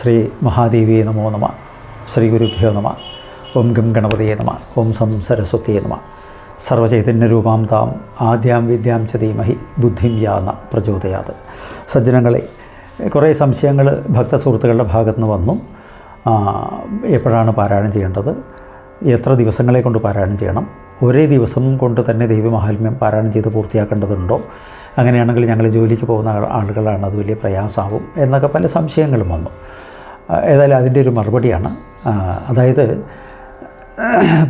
ശ്രീ മഹാദേവിയെ നമോ നമ ശ്രീ ഗുരുഭ്യോ നമ ഓം ഗം ഗണപതിയെ നമ ഓം സം സരസ്വതിയെ നമ. സർവചൈതന്യരൂപാം താം ആദ്യാം വിദ്യാം ച ധീമഹി ബുദ്ധിം യാന പ്രചോദയാത്. സജ്ജനങ്ങളെ കുറേ സംശയങ്ങൾ ഭക്തസുഹൃത്തുക്കളുടെ ഭാഗത്തു നിന്ന് വന്നു എപ്പോഴാണ് പാരായണം ചെയ്യേണ്ടത്? എത്ര ദിവസങ്ങളെ കൊണ്ട് പാരായണം ചെയ്യണം? ഒരേ ദിവസം കൊണ്ട് തന്നെ ദൈവമാഹാത്മ്യം പാരായണം ചെയ്ത് പൂർത്തിയാക്കേണ്ടതുണ്ടോ? അങ്ങനെയാണെങ്കിൽ ഞങ്ങൾ ജോലിക്ക് പോകുന്ന ആളുകളാണ്. അത് വലിയ പ്രയാസമാവും എന്നൊക്കെ പല സംശയങ്ങളും വന്നു. ഏതായാലും അതിന്റെ ഒരു മറുപടിയാണ്. അതായത്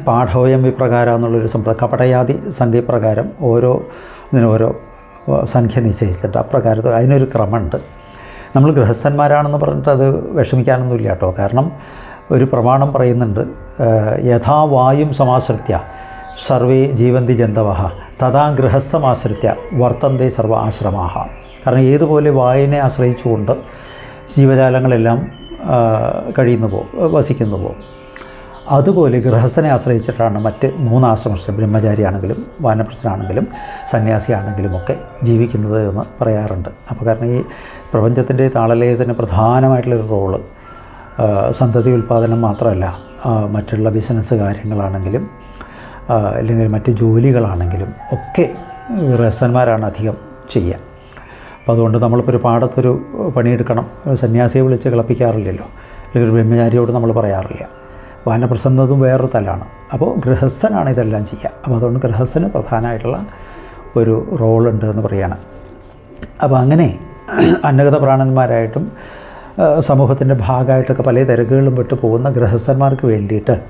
പാഠോയം വിപ്രകാരം എന്നുള്ളൊരു സമ്പ്രദായം കപടയാതി സംഖ്യപ്രകാരം ഓരോ ഇതിനും ഓരോ സംഖ്യ നിശ്ചയിച്ചിട്ട് അപ്രകാരത്തിൽ അതിനൊരു ക്രമമുണ്ട്. നമ്മൾ ഗൃഹസ്ഥന്മാരാണെന്ന് പറഞ്ഞിട്ട് അത് വിഷമിക്കാനൊന്നുമില്ല കേട്ടോ. കാരണം ഒരു പ്രമാണം പറയുന്നുണ്ട് യഥാവായും യഥാ വായും സമാശ്രിത്യ സർവേ ജീവന്തി ജന്തവഹ തഥാ ഗൃഹസ്ഥമാശ്രിത്യ വർത്തന്തേ സർവ ആശ്രമാഹ. കാരണം ഏതുപോലെ വായനെ ആശ്രയിച്ചുകൊണ്ട് ജീവജാലങ്ങളെല്ലാം കഴിയുന്നു പോകും വസിക്കുന്നു പോകും അതുപോലെ ഗൃഹസ്ഥനെ ആശ്രയിച്ചിട്ടാണ് മറ്റ് മൂന്ന് ആശ്രമം ബ്രഹ്മചാരിയാണെങ്കിലും വാനപ്രസ്ഥനാണെങ്കിലും സന്യാസിയാണെങ്കിലും ഒക്കെ ജീവിക്കുന്നത് എന്ന് പറയാറുണ്ട്. അപ്പോൾ കാരണം ഈ പ്രപഞ്ചത്തിന്റെ താളലയത്തിന് പ്രധാനമായിട്ടുള്ളൊരു റോൾ സന്തതി ഉൽപ്പാദനം മാത്രമല്ല മറ്റുള്ള ബിസിനസ് കാര്യങ്ങളാണെങ്കിലും അല്ലെങ്കിൽ മറ്റ് ജോലികളാണെങ്കിലും ഒക്കെ ഗൃഹസ്ഥന്മാരാണ് അധികം ചെയ്യുക. അപ്പോൾ അതുകൊണ്ട് നമ്മളിപ്പോൾ ഒരു പാടത്തൊരു പണിയെടുക്കണം. ഒരു സന്യാസിയെ വിളിച്ച് കിളപ്പിക്കാറില്ലല്ലോ. അല്ലെങ്കിൽ ഒരു ബ്രഹ്മചാരിയോട് നമ്മൾ പറയാറില്ല. വാനപ്രസന്നതും വേറൊരു തലാണ് അപ്പോൾ ഗൃഹസ്ഥനാണ് ഇതെല്ലാം ചെയ്യുക. അപ്പോൾ അതുകൊണ്ട് ഗൃഹസ്ഥന് പ്രധാനമായിട്ടുള്ള ഒരു റോളുണ്ട് എന്ന് പറയുകയാണ് അപ്പോൾ അങ്ങനെ അന്നഗത പ്രാണന്മാരായിട്ടും സമൂഹത്തിന്റെ ഭാഗമായിട്ടൊക്കെ പല തിരക്കുകളും വിട്ട് പോകുന്ന ഗൃഹസ്ഥന്മാർക്ക് വേണ്ടിയിട്ട്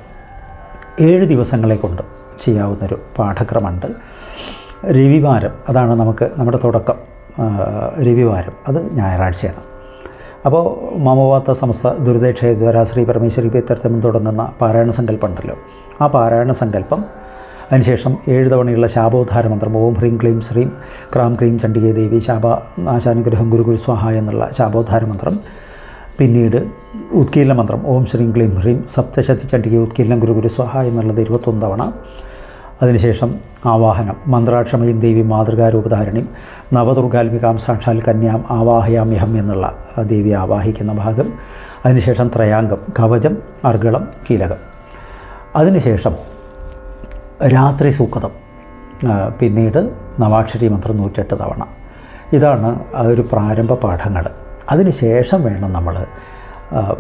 ഏഴ് ദിവസങ്ങളെ കൊണ്ട് ചെയ്യാവുന്നൊരു പാഠക്രമമുണ്ട്. രവിവാരം അതാണ് നമുക്ക് നമ്മുടെ തുടക്കം. രവിവാരം. അത് ഞായറാഴ്ചയാണ്. അപ്പോൾ മമവാത്ത സമസ്ത ദുരിതക്ഷേദ്വര ശ്രീ പരമേശ്വരി പിത്തരത്തമൻ തുടങ്ങുന്ന പാരായണ സങ്കല്പം ഉണ്ടല്ലോ. ആ പാരായണ സങ്കല്പം അതിനുശേഷം ഏഴ് തവണയുള്ള ശാപോദ്ധാര മന്ത്രം ഓം ഹ്രീം ക്ലീം ശ്രീം ക്രാം ക്രീം ചണ്ഡികേ ദേവി ശാപ നാശാനുഗ്രഹം ഗുരു ഗുരു സ്വാഹ എന്നുള്ള ശാപോദ്ധാര മന്ത്രം. പിന്നീട് ഉത്കീലന മന്ത്രം ഓം ശ്രീം ക്ലീം ഹ്രീം സപ്തശതി ചണ്ഡിക ഉത്കീലം ഗുരു ഗുരു സ്വാഹ എന്നുള്ളത് ഇരുപത്തൊന്ന് തവണ. അതിനുശേഷം ആവാഹനം. മന്ത്രാക്ഷമയും ദേവി മാതൃകാരൂപധാരണിയും നവദുർഗാത്മികാം സാക്ഷാൽ കന്യാം ആവാഹയാമ്യഹം എന്നുള്ള ദേവി ആവാഹിക്കുന്ന ഭാഗം. അതിനുശേഷം ത്രയാംഗം കവചം അർഗളം കീലകം. അതിനുശേഷം രാത്രി സൂക്തം. പിന്നീട് നവാക്ഷരി മന്ത്രം നൂറ്റെട്ട് തവണ. ഇതാണ് ഒരു പ്രാരംഭ പാഠങ്ങൾ. അതിനുശേഷം വേണം നമ്മൾ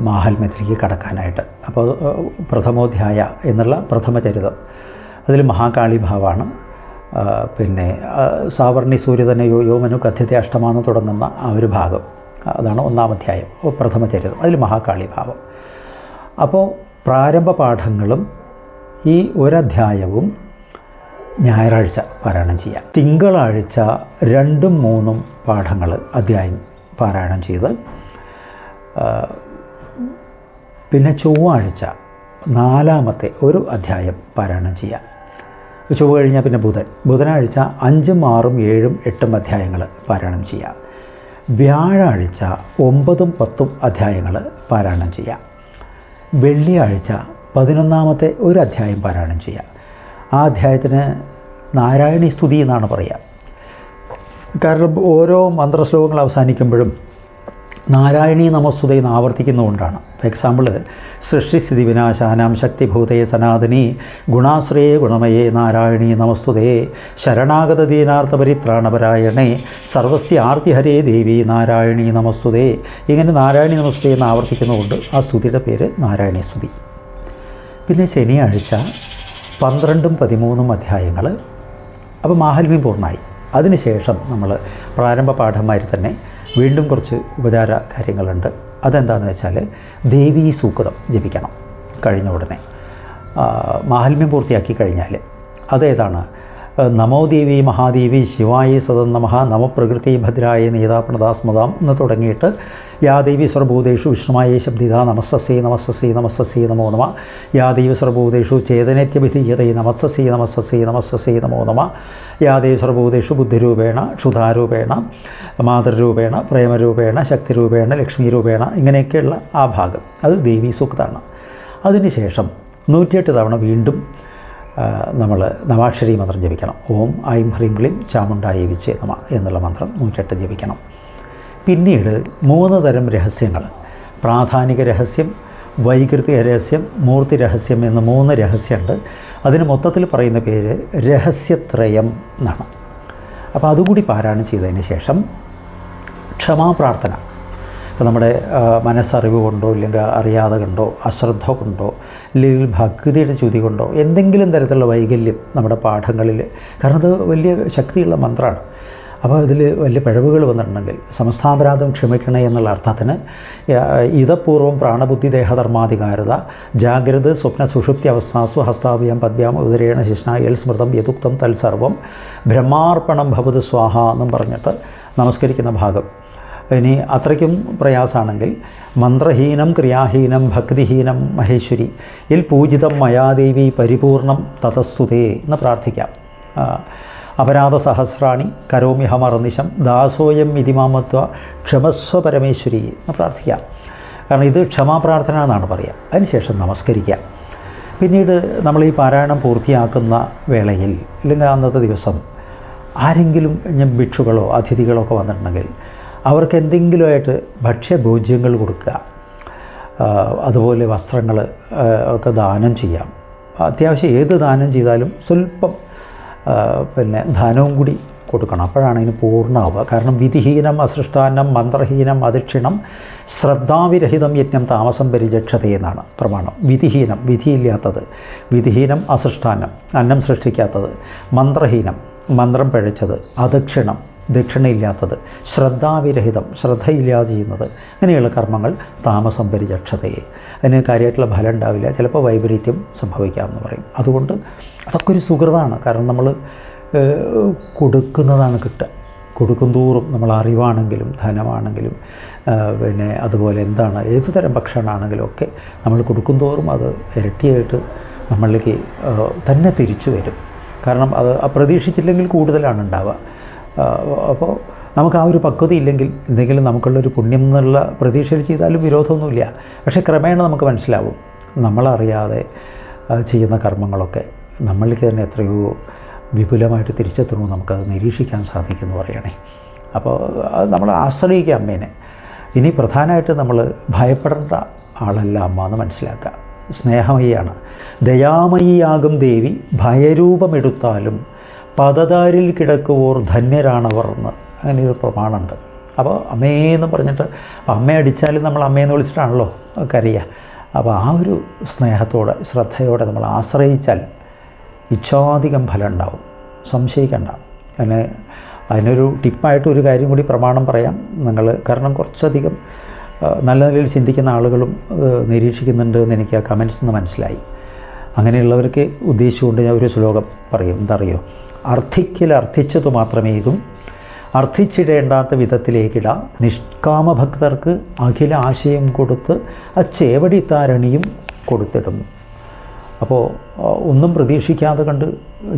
മാഹാത്മ്യത്തിലേക്ക് കടക്കാനായിട്ട്. അപ്പോൾ പ്രഥമോധ്യായ എന്നുള്ള പ്രഥമചരിതം. അതിൽ മഹാകാളി ഭാവമാണ് പിന്നെ സാവർണി സൂര്യ തന്നെ യോ യോമനു കഥ്യത്തെ അഷ്ടമാന്ന് തുടങ്ങുന്ന ആ ഒരു ഭാഗം. അതാണ് ഒന്നാം അധ്യായം ഓ, പ്രഥമചരിതം അതിൽ മഹാകാളി ഭാവം. അപ്പോൾ പ്രാരംഭ പാഠങ്ങളും ഈ ഒരധ്യായവും ഞായറാഴ്ച പാരായണം ചെയ്യാം. തിങ്കളാഴ്ച രണ്ടും മൂന്നും പാഠങ്ങൾ അധ്യായം പാരായണം ചെയ്ത് പിന്നെ ചൊവ്വാഴ്ച നാലാമത്തെ ഒരു അധ്യായം പാരായണം ചെയ്യാം. ചൊവ്വ കഴിഞ്ഞാൽ പിന്നെ ബുധൻ. ബുധനാഴ്ച അഞ്ചും ആറും ഏഴും എട്ടും അധ്യായങ്ങൾ പാരായണം ചെയ്യാം. വ്യാഴാഴ്ച ഒമ്പതും പത്തും അധ്യായങ്ങൾ പാരായണം ചെയ്യാം. വെള്ളിയാഴ്ച പതിനൊന്നാമത്തെ ഒരു അധ്യായം പാരായണം ചെയ്യാം. ആ അധ്യായത്തിന് നാരായണി സ്തുതി എന്നാണ് പറയുക കാരണം ഓരോ മന്ത്രശ്ലോകങ്ങൾ അവസാനിക്കുമ്പോഴും നാരായണീ നമസ്തുത എന്ന് ആവർത്തിക്കുന്നതുകൊണ്ടാണ്. ഫോർ എക്സാമ്പിൾ സൃഷ്ടിസ്ഥിതി വിനാശാനാം ശക്തിഭൂതയെ സനാതനി ഗുണാശ്രയേ ഗുണമയേ നാരായണീ നമസ്തുതേ ശരണാഗത ദീനാർത്ഥ പരിത്രാണപരായണേ സർവസ്യ ആർത്തിഹരേ ദേവി നാരായണീ നമസ്തുതേ. ഇങ്ങനെ നാരായണീ നമസ്തുതേ എന്ന് ആവർത്തിക്കുന്നതുകൊണ്ട് ആ സ്തുതിയുടെ പേര് നാരായണീ സ്തുതി. പിന്നെ ശനിയാഴ്ച പന്ത്രണ്ടും പതിമൂന്നും അധ്യായങ്ങൾ അപ്പോൾ മാഹാത്മ്യം പൂർണമായി അതിനുശേഷം നമ്മൾ പ്രാരംഭ പാഠമായി തന്നെ വീണ്ടും കുറച്ച് ഉപചാര കാര്യങ്ങളുണ്ട്. അതെന്താണെന്ന് വെച്ചാൽ ദേവീ സൂക്തം ജപിക്കണം കഴിഞ്ഞ ഉടനെ. മാഹാത്മ്യം പൂർത്തിയാക്കി കഴിഞ്ഞാൽ അതേതാണ് ആ, നമോ ദേവി മഹാദേവി ശിവായി സദം നമഃ നമപ്രകൃതി ഭദ്രായ നേതാപ്രണദാസ്മതാം എന്ന് തുടങ്ങിയിട്ട് യാ ദേവി സർവഭൂതേഷു വിഷ്ണുമായ ശബ്ദിത നമസ്സസി നമസ്സസി നമസ്സസി നമോ നമ. യാ ദേവി സർവഭൂതേഷു ചേതനത്യഭിധീയതേ നമസ്സസി നമസ്സസി നമസ്സസി നമോ നമ. യാ ദേവി സർവഭൂതേഷു ബുദ്ധിരൂപേണ ക്ഷുതാരൂപേണ മാതൃരൂപേണ പ്രേമരൂപേണ ശക്തിരൂപേണ ലക്ഷ്മീരൂപേണ ഇങ്ങനെയൊക്കെയുള്ള ആ ഭാഗം. അത് ദേവീ സൂക്താണ് അതിനുശേഷം നൂറ്റിയെട്ട് തവണ വീണ്ടും നമ്മൾ നവാക്ഷരി മന്ത്രം ജപിക്കണം. ഓം ഐം ഹ്രീം ക്ലീം ചാമുണ്ടായി വിച്ച് നമ എന്നുള്ള മന്ത്രം നൂറ്റെട്ട് ജപിക്കണം. പിന്നീട് മൂന്ന് തരം രഹസ്യങ്ങൾ പ്രാധാനിക രഹസ്യം വൈകൃതിക രഹസ്യം മൂർത്തി രഹസ്യം എന്ന മൂന്ന് രഹസ്യമുണ്ട് അതിന് മൊത്തത്തിൽ പറയുന്ന പേര് രഹസ്യത്രയം എന്നാണ്. അപ്പോൾ അതുകൂടി പാരായണം ചെയ്തതിന് ശേഷം ക്ഷമാപ്രാർത്ഥന. ഇപ്പോൾ നമ്മുടെ മനസ്സറിവ് കൊണ്ടോ ഇല്ലെങ്കിൽ അറിയാതെ കൊണ്ടോ അശ്രദ്ധ കൊണ്ടോ അല്ലെങ്കിൽ ഭക്തിയുടെ ചുതി കൊണ്ടോ എന്തെങ്കിലും തരത്തിലുള്ള വൈകല്യം നമ്മുടെ പാഠങ്ങളിൽ കാരണം അത് വലിയ ശക്തിയുള്ള മന്ത്രമാണ് അപ്പോൾ ഇതിൽ വലിയ പിഴവുകൾ വന്നിട്ടുണ്ടെങ്കിൽ സമസ്താപരാധം ക്ഷമിക്കണേ എന്നുള്ള അർത്ഥത്തിന് ഇതപൂർവം പ്രാണബുദ്ധി ദേഹധർമാധികാരത ജാഗ്രത സ്വപ്ന സുഷുപ്തി അവസ്ഥാസു ഹസ്താഭ്യാം പദ്ഭ്യാം ഉദരേണ ശിഷ്ണായൽ സ്മൃതം യതുക്തം തൽസർവം ബ്രഹ്മാർപ്പണം ഭവത് സ്വാഹ എന്നും പറഞ്ഞിട്ട് നമസ്കരിക്കുന്ന ഭാഗം. ഇനി അത്രയ്ക്കും പ്രയാസമാണെങ്കിൽ മന്ത്രഹീനം ക്രിയാഹീനം ഭക്തിഹീനം മഹേശ്വരി ഇൽ പൂജിതം മയാദേവി പരിപൂർണം തതസ്തുതേ എന്ന് പ്രാർത്ഥിക്കാം. അപരാധ സഹസ്രാണി കരോമിഹമർനിശം ദാസോയം ഇതിമാമത്വ ക്ഷമസ്വ പരമേശ്വരി എന്ന് പ്രാർത്ഥിക്കാം. കാരണം ഇത് ക്ഷമാപ്രാർത്ഥന എന്നാണ് പറയുക. അതിനുശേഷം നമസ്കരിക്കാം. പിന്നീട് നമ്മൾ ഈ പാരായണം പൂർത്തിയാക്കുന്ന വേളയിൽ അല്ലെങ്കിൽ അന്നത്തെ ദിവസം ആരെങ്കിലും ഭിക്ഷുകളോ അതിഥികളോ ഒക്കെ വന്നിട്ടുണ്ടെങ്കിൽ അവർക്ക് എന്തെങ്കിലുമായിട്ട് ഭക്ഷ്യഭോജ്യങ്ങൾ കൊടുക്കുക. അതുപോലെ വസ്ത്രങ്ങൾ ഒക്കെ ദാനം ചെയ്യാം. അത്യാവശ്യം ഏത് ദാനം ചെയ്താലും സ്വല്പം പിന്നെ ദാനവും കൂടി കൊടുക്കണം. അപ്പോഴാണ് അതിന് പൂർണമാവുക. കാരണം വിധിഹീനം അസൃഷ്ടാനം മന്ത്രഹീനം അധിക്ഷിണം ശ്രദ്ധാവിരഹിതം യജ്ഞം താമസം പരിചക്ഷത എന്നാണ് പ്രമാണം. വിധിഹീനം വിധിയില്ലാത്തത്. വിധിഹീനം അസൃഷ്ടാനം അന്നം സൃഷ്ടിക്കാത്തത്. മന്ത്രഹീനം മന്ത്രം പിഴച്ചത്. അദക്ഷിണം ദക്ഷിണയില്ലാത്തത് ശ്രദ്ധാവിരഹിതം ശ്രദ്ധയില്ലാതെ ചെയ്യുന്നത് അങ്ങനെയുള്ള കർമ്മങ്ങൾ താമസം പരിചക്ഷതയെ അതിന് കാര്യമായിട്ടുള്ള ഫലം ഉണ്ടാവില്ല. ചിലപ്പോൾ വൈപരീത്യം സംഭവിക്കാമെന്ന് പറയും. അതുകൊണ്ട് അതൊക്കെ ഒരു സുഹൃതമാണ് കാരണം നമ്മൾ കൊടുക്കുന്നതാണ് കിട്ടുക. കൊടുക്കും തോറും നമ്മൾ അറിവാണെങ്കിലും ധനമാണെങ്കിലും പിന്നെ അതുപോലെ എന്താണ് ഏത് തരം ഭക്ഷണമാണെങ്കിലും ഒക്കെ നമ്മൾ കൊടുക്കും തോറും അത് ഇരട്ടിയായിട്ട് നമ്മളിലേക്ക് തന്നെ തിരിച്ചു വരും. കാരണം അത് പ്രതീക്ഷിച്ചില്ലെങ്കിൽ കൂടുതലാണ് ഉണ്ടാവുക. അപ്പോൾ നമുക്ക് ആ ഒരു പക്വത ഇല്ലെങ്കിൽ എന്തെങ്കിലും നമുക്കുള്ളൊരു പുണ്യം എന്നുള്ള പ്രതീക്ഷയിൽ ചെയ്താലും വിരോധമൊന്നുമില്ല. പക്ഷേ ക്രമേണ നമുക്ക് മനസ്സിലാവും നമ്മളറിയാതെ ചെയ്യുന്ന കർമ്മങ്ങളൊക്കെ നമ്മളിലേക്ക് തന്നെ എത്രയോ വിപുലമായിട്ട് തിരിച്ചെത്തുന്നു നമുക്കത് നിരീക്ഷിക്കാൻ സാധിക്കുമെന്ന് പറയണേ. അപ്പോൾ അത് നമ്മൾ ആശ്രയിക്കുക അമ്മേനെ. ഇനി പ്രധാനമായിട്ട് നമ്മൾ ഭയപ്പെടേണ്ട ആളല്ല അമ്മ എന്ന് മനസ്സിലാക്കുക. സ്നേഹമയിയാണ്. ദയാമയിയാകും ദേവി ഭയരൂപമെടുത്താലും പദതാരിൽ കിടക്കുവോർ ധന്യരാണവർ എന്ന് അങ്ങനെ ഒരു പ്രമാണമുണ്ട്. അപ്പോൾ അമ്മേന്ന് പറഞ്ഞിട്ട് അമ്മയെ അടിച്ചാലും നമ്മൾ അമ്മയെന്ന് വിളിച്ചിട്ടാണല്ലോ കരയുക അപ്പോൾ ആ ഒരു സ്നേഹത്തോടെ ശ്രദ്ധയോടെ നമ്മൾ ആശ്രയിച്ചാൽ ഇച്ഛാധികം ഫലം ഉണ്ടാവും. സംശയിക്കണ്ട. അതിന് അതിനൊരു ടിപ്പായിട്ട് ഒരു കാര്യം കൂടി പ്രമാണം പറയാം. നിങ്ങൾ കാരണം കുറച്ചധികം നല്ല നിലയിൽ ചിന്തിക്കുന്ന ആളുകളും നിരീക്ഷിക്കുന്നുണ്ട് എന്ന് എനിക്ക് ആ കമൻസ് നിന്ന് മനസ്സിലായി. അങ്ങനെയുള്ളവർക്ക് ഉദ്ദേശിച്ചുകൊണ്ട് ഞാൻ ഒരു ശ്ലോകം പറയും. എന്തറിയോ അർത്ഥിക്കൽ അർത്ഥിച്ചതു മാത്രമേകും അർത്ഥിച്ചിടേണ്ടാത്ത വിധത്തിലേക്കിട നിഷ്കാമഭക്തർക്ക് അഖില ആശയം കൊടുത്ത് ആ ചേവടിത്താരണിയും കൊടുത്തിടുന്നു അപ്പോൾ ഒന്നും പ്രതീക്ഷിക്കാതെ കണ്ട്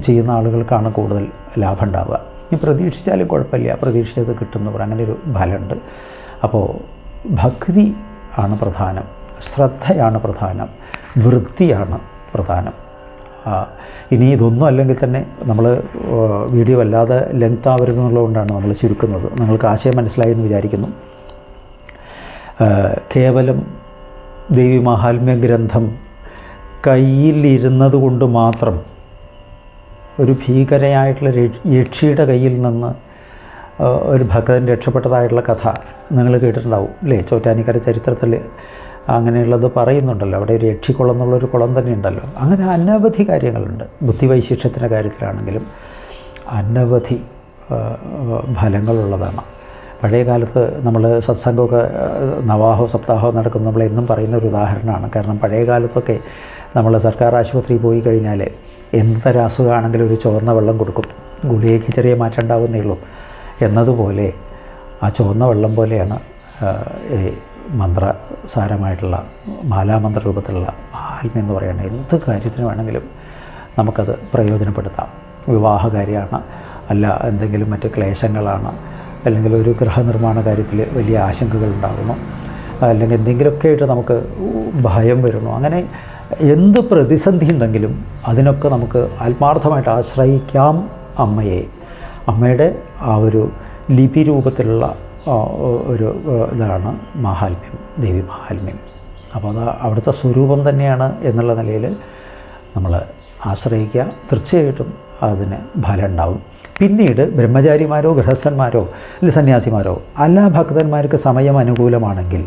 ചെയ്യുന്ന ആളുകൾക്കാണ് കൂടുതൽ ലാഭം ഉണ്ടാവുക. ഇനി പ്രതീക്ഷിച്ചാലും കുഴപ്പമില്ല. പ്രതീക്ഷിച്ചത് കിട്ടുന്നു അങ്ങനെ ഒരു ഫലമുണ്ട്. അപ്പോൾ ഭക്തി ആണ് പ്രധാനം. ശ്രദ്ധയാണ് പ്രധാനം. വൃത്തിയാണ് പ്രധാനം. ഇനി ഇതൊന്നും അല്ലെങ്കിൽ തന്നെ നമ്മൾ വീഡിയോ വല്ലാതെ ലെങ്ത് ആവരുതെന്നുള്ളതുകൊണ്ടാണ് നമ്മൾ ചുരുക്കുന്നത്. നിങ്ങൾക്ക് ആശയം മനസ്സിലായി എന്ന് വിചാരിക്കുന്നു. കേവലം ദേവി മഹാത്മ്യ ഗ്രന്ഥം കയ്യിലിരുന്നത് കൊണ്ട് മാത്രം ഒരു ഭീകരയായിട്ടുള്ള യക്ഷിയുടെ കയ്യിൽ നിന്ന് ഒരു ഭക്തൻ രക്ഷപ്പെട്ടതായിട്ടുള്ള കഥ നിങ്ങൾ കേട്ടിട്ടുണ്ടാവും അല്ലേ ചോറ്റാനിക്കര ചരിത്രത്തിൽ അങ്ങനെയുള്ളത് പറയുന്നുണ്ടല്ലോ. അവിടെ ഒരു യക്ഷിക്കുളം എന്നുള്ളൊരു കുളം തന്നെ ഉണ്ടല്ലോ അങ്ങനെ അനവധി കാര്യങ്ങളുണ്ട്. ബുദ്ധിവൈശിഷ്ട്യത്തിന്റെ കാര്യത്തിലാണെങ്കിലും അനവധി ഫലങ്ങളുള്ളതാണ്. പഴയ കാലത്ത് നമ്മൾ സത്സംഗമൊക്കെ നവാഹോ സപ്താഹോ നടക്കും നമ്മൾ എന്നും പറയുന്ന ഒരു ഉദാഹരണമാണ്. കാരണം പഴയ കാലത്തൊക്കെ നമ്മൾ സർക്കാർ ആശുപത്രിയിൽ പോയി കഴിഞ്ഞാൽ എന്തൊരു അസുഖമാണെങ്കിലും ഒരു ചുവന്ന വെള്ളം കൊടുക്കും. ഗുളികയ്ക്ക് ചെറിയ മാറ്റം ഉണ്ടാവുന്നേ ഉള്ളൂ. എന്നതുപോലെ ആ ചുവന്ന വെള്ളം പോലെയാണ് ആ, സാരമായിട്ടുള്ള മാലാമന്ത്ര രൂപത്തിലുള്ള ആത്മ എന്ന് പറയുന്ന എന്ത് കാര്യത്തിന് വേണമെങ്കിലും നമുക്കത് പ്രയോജനപ്പെടുത്താം. വിവാഹകാര്യമാണ് അല്ല എന്തെങ്കിലും മറ്റ് ക്ലേശങ്ങളാണ് അല്ലെങ്കിൽ ഒരു ഗൃഹനിർമ്മാണ കാര്യത്തിൽ വലിയ ആശങ്കകൾ ഉണ്ടാകുന്നു അല്ലെങ്കിൽ എന്തെങ്കിലുമൊക്കെ ആയിട്ട് നമുക്ക് ഭയം വരുന്നു. അങ്ങനെ എന്ത് പ്രതിസന്ധി ഉണ്ടെങ്കിലും അതിനൊക്കെ നമുക്ക് ആത്മാർത്ഥമായിട്ട് ആശ്രയിക്കാം അമ്മയെ. അമ്മയുടെ ആ ഒരു ലിപി രൂപത്തിലുള്ള ഒരു ഇതാണ് മാഹാത്മ്യം ദേവി മാഹാത്മ്യം. അപ്പോൾ അത് അവിടുത്തെ സ്വരൂപം തന്നെയാണ് എന്നുള്ള നിലയിൽ നമ്മൾ ആശ്രയിക്കുക. തീർച്ചയായിട്ടും അതിന് ഫലം ഉണ്ടാവും പിന്നീട് ബ്രഹ്മചാരിമാരോ ഗൃഹസ്ഥന്മാരോ അല്ലെങ്കിൽ സന്യാസിമാരോ അല്ല ഭക്തന്മാർക്ക് സമയം അനുകൂലമാണെങ്കിൽ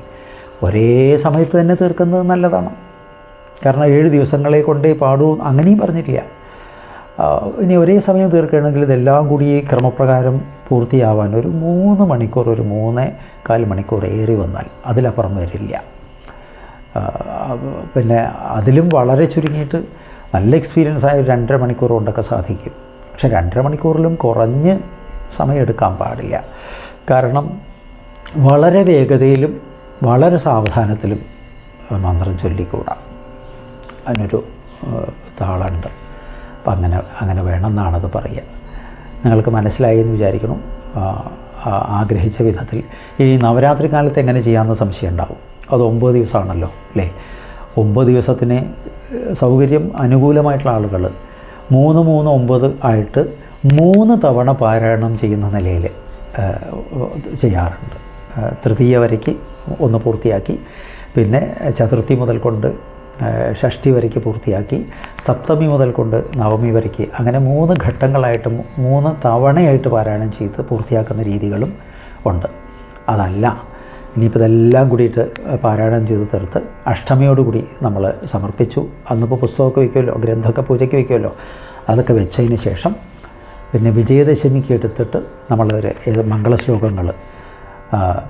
ഒരേ സമയത്ത് തന്നെ തീർക്കുന്നത് നല്ലതാണ്. കാരണം ഏഴ് ദിവസങ്ങളെ കൊണ്ടേ പാടൂ അങ്ങനെയും പറഞ്ഞിട്ടില്ല. ഇനി ഒരേ സമയം തീർക്കുകയാണെങ്കിൽ ഇതെല്ലാം കൂടി ക്രമപ്രകാരം പൂർത്തിയാവാൻ ഒരു മൂന്ന് മണിക്കൂർ ഒരു മൂന്ന് കാൽ മണിക്കൂർ ഏറി വന്നാൽ അതിലപ്പുറം വരില്ല. പിന്നെ അതിലും വളരെ ചുരുങ്ങിയിട്ട് നല്ല എക്സ്പീരിയൻസ് ആയ ഒരു രണ്ടര മണിക്കൂർ കൊണ്ടൊക്കെ സാധിക്കും. പക്ഷെ രണ്ടര മണിക്കൂറിലും കുറഞ്ഞ് സമയമെടുക്കാൻ പാടില്ല. കാരണം വളരെ വേഗതയിലും വളരെ സാവധാനത്തിലും മന്ത്രം ചൊല്ലിക്കൂടാ. അതിനൊരു താളുണ്ട്. അപ്പം അങ്ങനെ അങ്ങനെ വേണമെന്നാണത് പറയുക. നിങ്ങൾക്ക് മനസ്സിലായി എന്ന് വിചാരിക്കണം ആഗ്രഹിച്ച വിധത്തിൽ. ഇനി നവരാത്രി കാലത്ത് എങ്ങനെ ചെയ്യാമെന്ന് സംശയം ഉണ്ടാവും. അത് ഒമ്പത് ദിവസമാണല്ലോ അല്ലേ? ഒമ്പത് ദിവസത്തിന് സൗകര്യം അനുകൂലമായിട്ടുള്ള ആളുകൾ മൂന്ന് മൂന്ന് ഒമ്പത് ആയിട്ട് മൂന്ന് തവണ പാരായണം ചെയ്യുന്ന നിലയിൽ ചെയ്യാറുണ്ട്. തൃതീയ വരയ്ക്ക് ഒന്ന് പൂർത്തിയാക്കി. പിന്നെ ചതുർത്ഥി മുതൽ കൊണ്ട് ഷഷ്ടി വരയ്ക്ക് പൂർത്തിയാക്കി സപ്തമി മുതൽ കൊണ്ട് നവമി വരയ്ക്ക് അങ്ങനെ മൂന്ന് ഘട്ടങ്ങളായിട്ട് മൂന്ന് തവണയായിട്ട് പാരായണം ചെയ്ത് പൂർത്തിയാക്കുന്ന രീതികളും ഉണ്ട്. അതല്ല ഇനിയിപ്പോൾ ഇതെല്ലാം കൂടിയിട്ട് പാരായണം ചെയ്ത് തീർത്ത് അഷ്ടമിയോടുകൂടി നമ്മൾ സമർപ്പിച്ചു. അന്നിപ്പോൾ പുസ്തകമൊക്കെ വയ്ക്കുമല്ലോ ഗ്രന്ഥമൊക്കെ പൂജയ്ക്ക് വയ്ക്കുമല്ലോ അതൊക്കെ വെച്ചതിന് ശേഷം പിന്നെ വിജയദശമിക്ക് എടുത്തിട്ട് നമ്മൾ ഏത് മംഗളശ്ലോകങ്ങൾ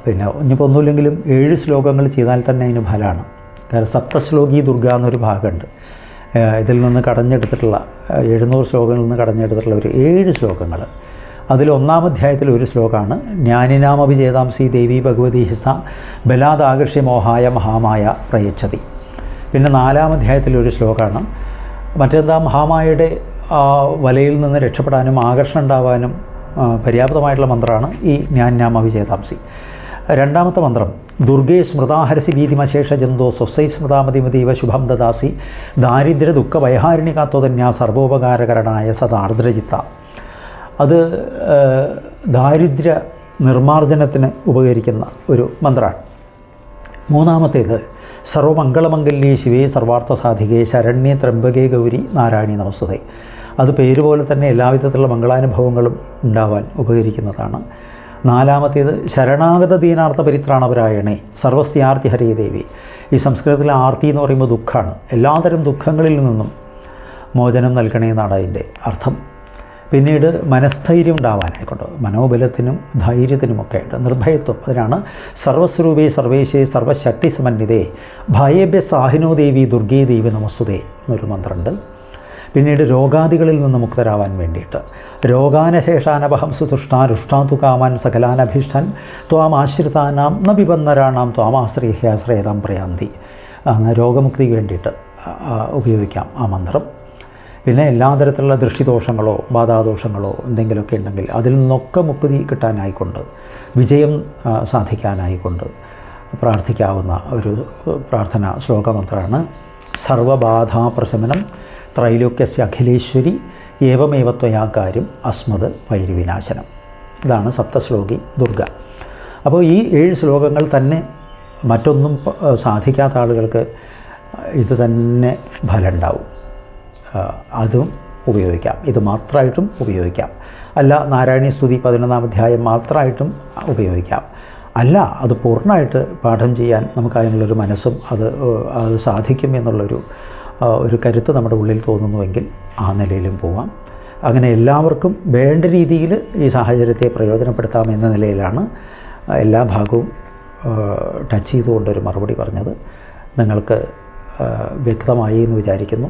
പിന്നെ ഇനിയിപ്പോൾ ഒന്നുമില്ലെങ്കിലും ഏഴ് ശ്ലോകങ്ങൾ ചെയ്താൽ തന്നെ അതിന് ഫലമാണ്. കാരണം സപ്തശ്ലോകി ദുർഗ എന്നൊരു ഭാഗമുണ്ട്. ഇതിൽ നിന്ന് കടഞ്ഞെടുത്തിട്ടുള്ള എഴുന്നൂറ് ശ്ലോകങ്ങളിൽ നിന്ന് കടഞ്ഞെടുത്തിട്ടുള്ള ഒരു ഏഴ് ശ്ലോകങ്ങൾ. അതിൽ ഒന്നാം അധ്യായത്തിൽ ഒരു ശ്ലോകമാണ് ജ്ഞാനിനാമഭിചേതാംസി ദേവി ഭഗവതി ഹിസ ബലാദാകർഷ്യ മോഹായ മഹാമായ പ്രയച്ഛതി പിന്നെ നാലാം അധ്യായത്തിൽ ഒരു ശ്ലോകമാണ് മറ്റെന്താ മഹാമായയുടെ വലയിൽ നിന്ന് രക്ഷപ്പെടാനും ആകർഷണം ഉണ്ടാവാനും പര്യാപ്തമായിട്ടുള്ള മന്ത്രമാണ് ഈ ജ്ഞാനാമ വിജയതാംസി രണ്ടാമത്തെ മന്ത്രം ദുർഗേ സ്മൃതാഹരസി ഭീതിമശേഷ ജന്തോ സ്വസൈ സ്മൃതാമതിമതീവ ശുഭം ദദാസി ദാരിദ്ര്യ ദുഃഖ വൈഹാരിണി കാത്തോതന്യ സർവോപകാരകരണായ സദാർദ്രജിത്ത. അത് ദാരിദ്ര്യ നിർമ്മാർജനത്തിന് ഉപകരിക്കുന്ന ഒരു മന്ത്രമാണ് മൂന്നാമത്തേത് സർവമംഗളമംഗല്യേ ശിവേ സർവാർത്ഥ സാധികേ ശരണ്യ ത്രംബകേ ഗൗരി നാരായണി നമസ്തേ അത് പേര് പോലെ തന്നെ എല്ലാവിധത്തിലുള്ള മംഗളാനുഭവങ്ങളും ഉണ്ടാവാൻ ഉപകരിക്കുന്നതാണ്. നാലാമത്തേത് ശരണാഗത ദീനാർത്ഥ പരിത്രാണപരായണേ സർവസ്യാർത്തി ഹരേ ദേവി. ഈ സംസ്കൃതത്തിലെ ആർത്തി എന്ന് പറയുമ്പോൾ ദുഃഖമാണ് എല്ലാതരം ദുഃഖങ്ങളിൽ നിന്നും മോചനം നൽകണേ എന്നാണ് അതിന്റെ അർത്ഥം. പിന്നീട് മനസ്ഥൈര്യം ഉണ്ടാവാനായിക്കൊണ്ട് മനോബലത്തിനും ധൈര്യത്തിനുമൊക്കെ ആയിട്ട് നിർഭയത്വം. അതിനാണ് സർവസ്വരൂപേ സർവേശേ സർവശക്തി സമന്വിതേ ഭയേഭ്യ സാഹിനോ ദേവി ദുർഗേ ദേവി നമസ്തുതേ എന്നൊരു മന്ത്രമുണ്ട്. പിന്നീട് രോഗാദികളിൽ നിന്ന് മുക്തരാവാൻ വേണ്ടിയിട്ട്. രോഗാനശേഷാനപഹം സുതുഷ്ടാരുഷ്ടാതു കാമാൻ സകലാനഭീഷ്ടൻ ത്വാം ആശ്രിതാനാം ന വിബന്ധരാണാം ത്വാമാശ്രയഹ്യാശ്രയതാം പ്രയാന്തി. അങ്ങനെ രോഗമുക്തിക്ക് വേണ്ടിയിട്ട് ഉപയോഗിക്കാം ആ മന്ത്രം. പിന്നെ എല്ലാ തരത്തിലുള്ള ദൃഷ്ടിദോഷങ്ങളോ ബാധാദോഷങ്ങളോ എന്തെങ്കിലുമൊക്കെ ഉണ്ടെങ്കിൽ അതിൽ നിന്നൊക്കെ മുക്തി കിട്ടാനായിക്കൊണ്ട് വിജയം സാധിക്കാനായിക്കൊണ്ട് പ്രാർത്ഥിക്കാവുന്ന ഒരു പ്രാർത്ഥന ശ്ലോകമന്ത്രമാണ് സർവബാധാപ്രശമനം ത്രൈലോക്യസ്യ അഖിലേശ്വരി ഏവമേവത്വയാകാര്യം ത്വയാ കാര്യം അസ്മത് വൈരുവിനാശനം. ഇതാണ് സപ്തശ്ലോകി ദുർഗ. അപ്പോൾ ഈ ഏഴ് ശ്ലോകങ്ങൾ തന്നെ മറ്റൊന്നും സാധിക്കാത്ത ആളുകൾക്ക് ഇത് തന്നെ ഫലമുണ്ടാവും. അതും ഉപയോഗിക്കാം. ഇത് മാത്രമായിട്ടും ഉപയോഗിക്കാം. അല്ല നാരായണീസ്തുതി പതിനൊന്നാം അധ്യായം മാത്രമായിട്ടും ഉപയോഗിക്കാം. അല്ല അത് പൂർണമായിട്ട് പാഠം ചെയ്യാൻ നമുക്ക് അതിനുള്ളൊരു മനസ്സും അത് അത് സാധിക്കും എന്നുള്ളൊരു ഒരു കരുത്ത് നമ്മുടെ ഉള്ളിൽ തോന്നുന്നുവെങ്കിൽ ആ നിലയിലും പോവാം. അങ്ങനെ എല്ലാവർക്കും വേണ്ട രീതിയിൽ ഈ സാഹചര്യത്തെ പ്രയോജനപ്പെടുത്താം എന്ന നിലയിലാണ് എല്ലാ ഭാഗവും ടച്ച് ചെയ്തുകൊണ്ടൊരു മറുപടി പറഞ്ഞത്. നിങ്ങൾക്ക് വ്യക്തമായി എന്ന് വിചാരിക്കുന്നു.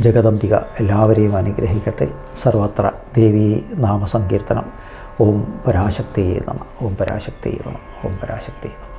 ജഗദംബിക എല്ലാവരെയും അനുഗ്രഹിക്കട്ടെ. സർവത്ര ദേവീ നാമസങ്കീർത്തനം. ഓം പരാശക്തി നമ. ഓം പരാശക്തി നമ. ഓം പരാശക്തി നമ.